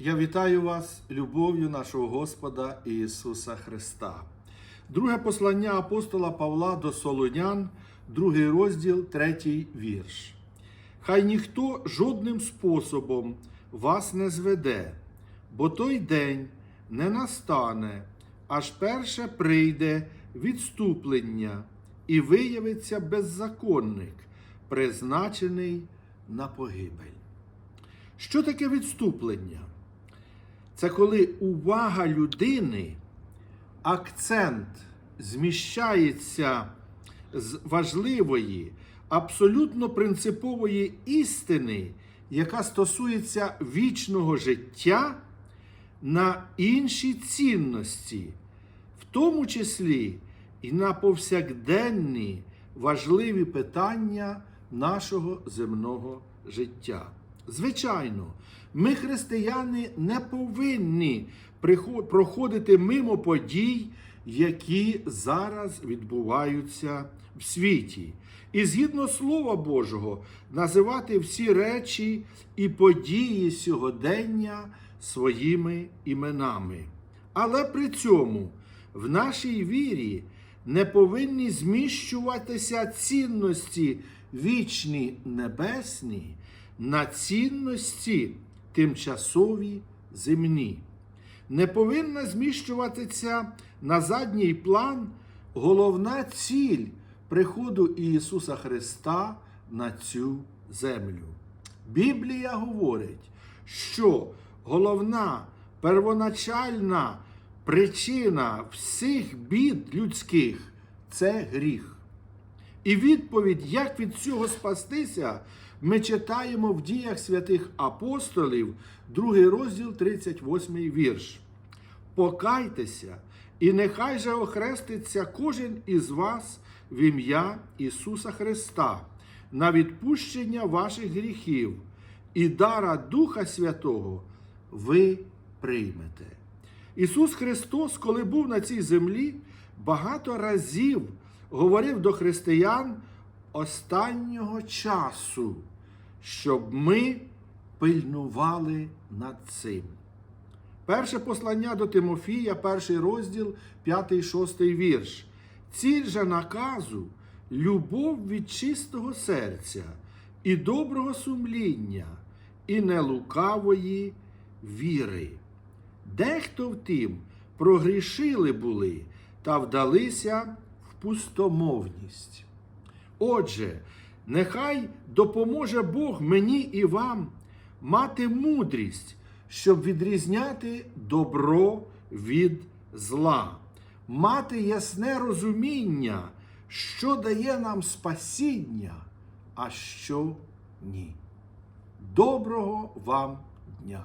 Я вітаю вас любов'ю нашого Господа Ісуса Христа. Друге послання апостола Павла до Солонян, другий розділ, третій вірш. Хай ніхто жодним способом вас не зведе, бо той день не настане, аж перше прийде відступлення і виявиться беззаконник, призначений на погибель. Що таке відступлення? Це коли увага людини, акцент зміщається з важливої, абсолютно принципової істини, яка стосується вічного життя на інші цінності, в тому числі і на повсякденні важливі питання нашого земного життя. Звичайно, ми, християни, не повинні проходити мимо подій, які зараз відбуваються в світі. І згідно Слова Божого, називати всі речі і події сьогодення своїми іменами. Але при цьому в нашій вірі не повинні зміщуватися цінності вічні небесні на цінності тимчасові земні. Не повинна зміщуватися на задній план головна ціль приходу Ісуса Христа на цю землю. Біблія говорить, що головна первоначальна причина всіх бід людських це гріх. І відповідь, як від цього спастися, ми читаємо в діях святих апостолів, другий розділ, 38 вірш. Покайтеся, і нехай же охреститься кожен із вас в ім'я Ісуса Христа на відпущення ваших гріхів, і дара Духа Святого ви приймете. Ісус Христос, коли був на цій землі, багато разів говорив до християн останнього часу, щоб ми пильнували над цим. Перше послання до Тимофія, перший розділ, 5-6 вірш. Ціль же наказу любов від чистого серця і доброго сумління, і нелукавої віри. Дехто втім прогрішили були та вдалися в пустомовність. Отже, нехай допоможе Бог мені і вам мати мудрість, щоб відрізняти добро від зла, мати ясне розуміння, що дає нам спасіння, а що ні. Доброго вам дня!